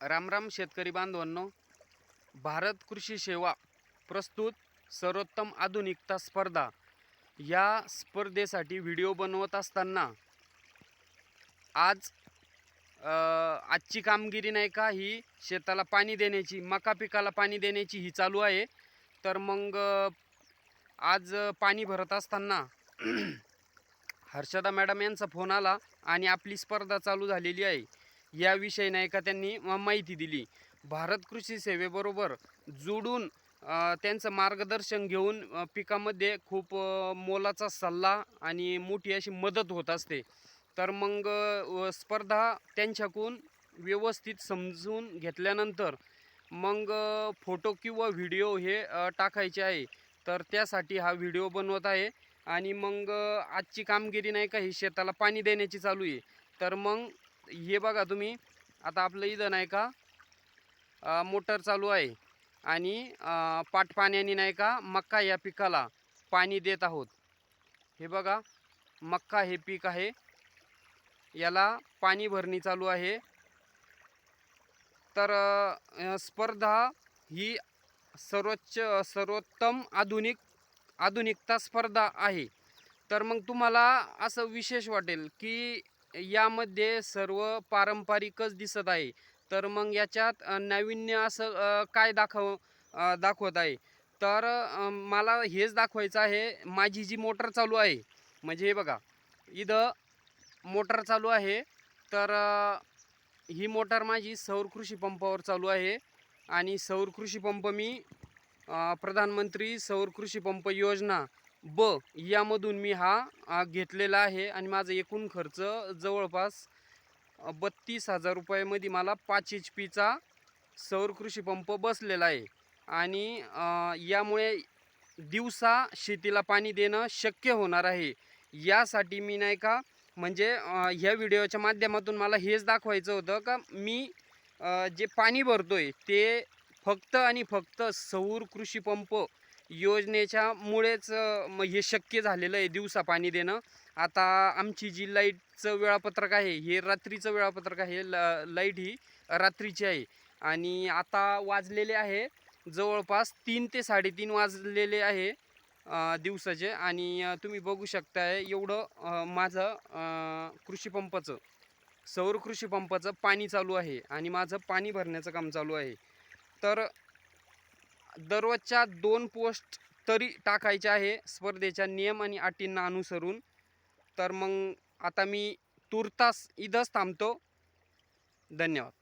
रामराम शेतकरी बांधवांनो भारत कृषी सेवा प्रस्तुत सर्वोत्तम आधुनिकता स्पर्धा. या स्पर्धेसाठी व्हिडिओ बनवत असताना आज आजची कामगिरी नाही का ही शेताला पाणी देण्याची मका पिकाला पाणी देण्याची ही चालू आहे. तर मग आज पाणी भरत असताना हर्षदा मॅडम यांचा फोन आला आणि आपली स्पर्धा चालू झालेली आहे. याविषयी नाही का त्यांनी माहिती दिली. भारत कृषी सेवेबरोबर जोडून त्यांचं मार्गदर्शन घेऊन पिकामध्ये खूप मोलाचा सल्ला आणि मोठी अशी मदत होत असते. तर मग स्पर्धा त्यांच्याकडून व्यवस्थित समजून घेतल्यानंतर मग फोटो किंवा व्हिडिओ हे टाकायचे आहे. तर त्यासाठी हा व्हिडिओ बनवत आहे आणि मग आजची कामगिरी नाही का ही शेताला पाणी देण्याची चालू आहे. तर मग हे बघा तुम्ही आता आपलं इथं नाही का मोटर चालू आहे आणि अ, पाटपाण्याने नाही का मक्का या पिकाला पाणी देत आहोत. हे बघा मक्का हे पीक आहे. याला पाणी भरणी चालू आहे. तर स्पर्धा ही सर्वोच्च सर्वोत्तम आधुनिक आधुनिकता स्पर्धा आहे. तर मग तुम्हाला असं विशेष वाटेल की यामध्ये सर्व पारंपरिकच दिसत आहे. तर मग याच्यात नाविन्य असं काय दाखव दाखवत आहे? तर मला हेच दाखवायचं आहे माझी जी मोटर चालू आहे म्हणजे हे बघा इथं मोटर चालू आहे. तर ही मोटर माझी सौर कृषी पंपावर चालू आहे. आणि सौर कृषी पंप मी प्रधानमंत्री सौर कृषी पंप योजना ब यामधून मी हा घेतलेला आहे आणि माझा एकूण खर्च जवळपास बत्तीस हजार रुपयामध्ये मला पाच एच पीचा सौर कृषी पंप बसलेला आहे. आणि यामुळे दिवसा शेतीला पाणी देणं शक्य होणार आहे. यासाठी मी नाही का म्हणजे ह्या व्हिडिओच्या माध्यमातून मला हेच दाखवायचं होतं का मी जे पाणी भरतो आहे ते फक्त आणि फक्त सौर कृषी पंप योजनेच्या मुळेच हे शक्य झालेलं आहे दिवसा पाणी देणं. आता आमची जी लाईटचं वेळापत्रक आहे हे रात्रीचं वेळापत्रक आहे ल लाइट ही रात्रीची आहे. आणि आता वाजलेले आहे जवळपास तीन ते साडेतीन वाजलेले आहे दिवसाचे. आणि तुम्ही बघू शकताय एवढं माझं कृषीपंपाचं सौर कृषीपंपाचं पाणी चालू आहे. आणि माझं पाणी भरण्याचं काम चालू आहे. तर दररोजच्या दोन पोस्ट तरी टाकायच्या आहे. स्पर्धेच्या नियम आणि अटींना अनुसरून. तर मग आता मी तुर्तास इथंच थांबतो. धन्यवाद.